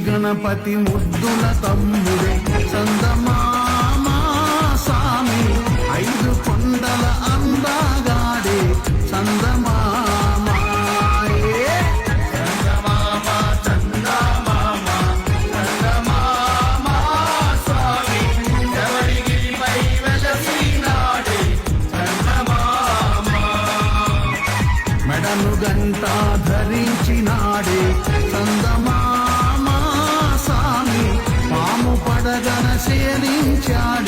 గణపతి ముద్దుల తమ్ముడే చందమామా సామి ఐదు కొండల అందాగాడే చందమా ఏ ధరించినాడే జనశయనించాడు